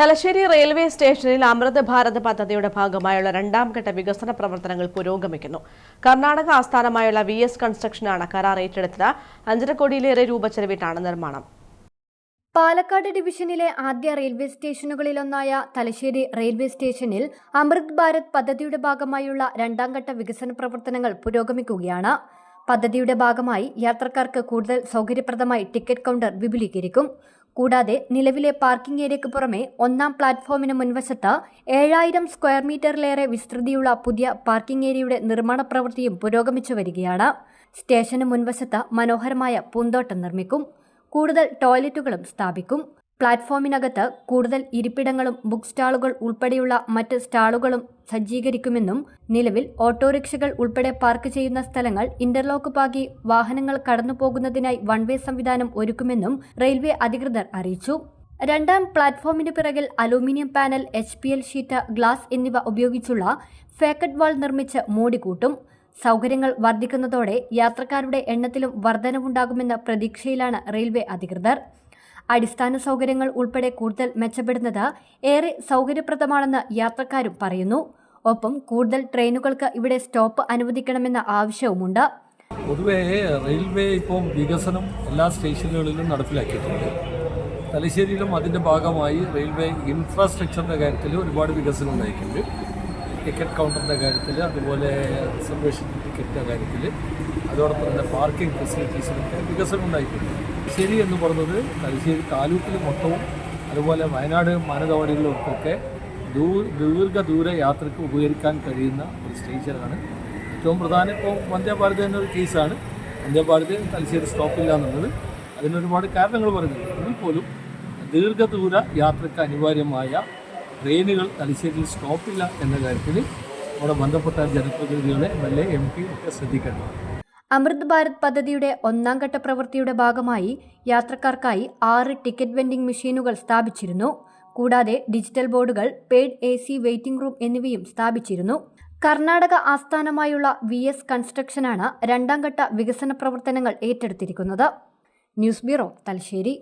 Thalassery railway സ്റ്റേഷനിൽ അമൃത് ഭാരത് പദ്ധതിയുടെ ഭാഗമായുള്ള രണ്ടാം ഘട്ട വികസന പ്രവർത്തനങ്ങൾ പുരോഗമിക്കുന്നു. കർണാടക ആസ്ഥാനമായുള്ള വി എസ് കൺസ്ട്രക്ഷനാണ് കരാർ ഏറ്റെടുത്തത്. അഞ്ചര കോടിയിലേറെ രൂപ ചെലവിട്ടാണ് നിർമ്മാണം. പാലക്കാട് ഡിവിഷനിലെ ആദ്യ റെയിൽവേ സ്റ്റേഷനുകളിലൊന്നായ തലശ്ശേരി റെയിൽവേ സ്റ്റേഷനിൽ അമൃത് ഭാരത് പദ്ധതിയുടെ ഭാഗമായുള്ള രണ്ടാം ഘട്ട വികസന പ്രവർത്തനങ്ങൾ പുരോഗമിക്കുകയാണ്. പദ്ധതിയുടെ ഭാഗമായി യാത്രക്കാർക്ക് കൂടുതൽ സൗകര്യപ്രദമായി ടിക്കറ്റ് കൗണ്ടർ വിപുലീകരിക്കും. കൂടാതെ നിലവിലെ പാർക്കിംഗ് ഏരിയയ്ക്ക് പുറമെ ഒന്നാം പ്ലാറ്റ്ഫോമിന് മുൻവശത്ത് ഏഴായിരം സ്ക്വയർ മീറ്ററിലേറെ വിസ്തൃതിയുള്ള പുതിയ പാർക്കിംഗ് ഏരിയയുടെ നിർമ്മാണ പ്രവൃത്തിയും പുരോഗമിച്ചു വരികയാണ്. സ്റ്റേഷന് മുൻവശത്ത് മനോഹരമായ പൂന്തോട്ടം നിർമ്മിക്കും. കൂടുതൽ ടോയ്ലറ്റുകളും സ്ഥാപിക്കും. പ്ലാറ്റ്ഫോമിനകത്ത് കൂടുതൽ ഇരിപ്പിടങ്ങളും ബുക്ക് സ്റ്റാളുകൾ ഉൾപ്പെടെയുള്ള മറ്റ് സ്റ്റാളുകളും സജ്ജീകരിക്കുമെന്നും നിലവിൽ ഓട്ടോറിക്ഷകൾ ഉൾപ്പെടെ പാർക്ക് ചെയ്യുന്ന സ്ഥലങ്ങൾ ഇന്റർലോക്ക് പാകി വാഹനങ്ങൾ കടന്നുപോകുന്നതിനായി വൺ വേ സംവിധാനം ഒരുക്കുമെന്നും റെയിൽവേ അധികൃതർ അറിയിച്ചു. രണ്ടാം പ്ലാറ്റ്ഫോമിന് പിറകിൽ aluminium panel H P L sheet glass എന്നിവ ഉപയോഗിച്ചുള്ള ഫേക്കറ്റ് വാൾ നിർമ്മിച്ച് മൂടിക്കൂട്ടും സൗകര്യങ്ങൾ വർദ്ധിക്കുന്നതോടെ യാത്രക്കാരുടെ എണ്ണത്തിലും വർധനവുണ്ടാകുമെന്ന പ്രതീക്ഷയിലാണ് റെയിൽവേ അധികൃതർ. അടിസ്ഥാന സൗകര്യങ്ങൾ ഉൾപ്പെടെ കൂടുതൽ മെച്ചപ്പെടുന്നത് ഏറെ സൗകര്യപ്രദമാണെന്ന് യാത്രക്കാരും പറയുന്നു. ഒപ്പം കൂടുതൽ ട്രെയിനുകൾക്ക് ഇവിടെ സ്റ്റോപ്പ് അനുവദിക്കണമെന്ന ആവശ്യവുമുണ്ട്. പൊതുവേ റെയിൽവേ ഇപ്പം വികസനം എല്ലാ സ്റ്റേഷനുകളിലും നടപ്പിലാക്കിയിട്ടുണ്ട്. തലശ്ശേരിയിലും അതിന്റെ ഭാഗമായി റെയിൽവേ ഇൻഫ്രാസ്ട്രക്ചറിന്റെ കാര്യത്തിൽ ഒരുപാട് വികസനം ഉണ്ടായിട്ടുണ്ട്. ടിക്കറ്റ് കൗണ്ടറിന്റെ കാര്യത്തിൽ അതുപോലെ റിസർവേഷൻ ടിക്കറ്റിന്റെ കാര്യത്തിൽ അതോടൊപ്പം തന്നെ പാർക്കിംഗ് ഫെസിലിറ്റീസിലൊക്കെ വികസനം ഉണ്ടായിട്ടുണ്ട് ശരി എന്ന് പറഞ്ഞത് തലശ്ശേരി താലൂക്കിൽ മൊത്തവും അതുപോലെ വയനാട് മാനന്തവാടികളിലൊക്കെ ദൂ ദീർഘദൂര യാത്രയ്ക്ക് ഉപകരിക്കാൻ കഴിയുന്ന ഒരു സ്റ്റേഷനാണ് ഏറ്റവും പ്രധാനം ഇപ്പോൾ വന്ദേ ഭാരത് എന്നൊരു കേസാണ്. വന്ദേ ഭാരത് തലശ്ശേരി സ്റ്റോപ്പില്ല എന്നുള്ളത് അതിനൊരുപാട് കാരണങ്ങൾ പറയുന്നുണ്ട്. എങ്കിൽ പോലും ദീർഘദൂര യാത്രയ്ക്ക് അനിവാര്യമായ ട്രെയിനുകൾ തലശ്ശേരിയിൽ സ്റ്റോപ്പില്ല എന്ന കാര്യത്തിൽ അവിടെ ബന്ധപ്പെട്ട ജനപ്രതിനിധികളെ M L A M P ഒക്കെ ശ്രദ്ധിക്കേണ്ടതാണ് അമൃത് ഭാരത് പദ്ധതിയുടെ ഒന്നാം ഘട്ട പ്രവൃത്തിയുടെ ഭാഗമായി യാത്രക്കാർക്കായി ആറ് ടിക്കറ്റ് വെൻഡിംഗ് മെഷീനുകൾ സ്ഥാപിച്ചിരുന്നു. കൂടാതെ ഡിജിറ്റൽ ബോർഡുകൾ paid A C waiting room എന്നിവയും സ്ഥാപിച്ചിരുന്നു. കർണാടക ആസ്ഥാനമായുള്ള വി എസ് കൺസ്ട്രക്ഷനാണ് രണ്ടാം ഘട്ട വികസന പ്രവർത്തനങ്ങൾ ഏറ്റെടുത്തിരിക്കുന്നത്. News bureau Thalassery.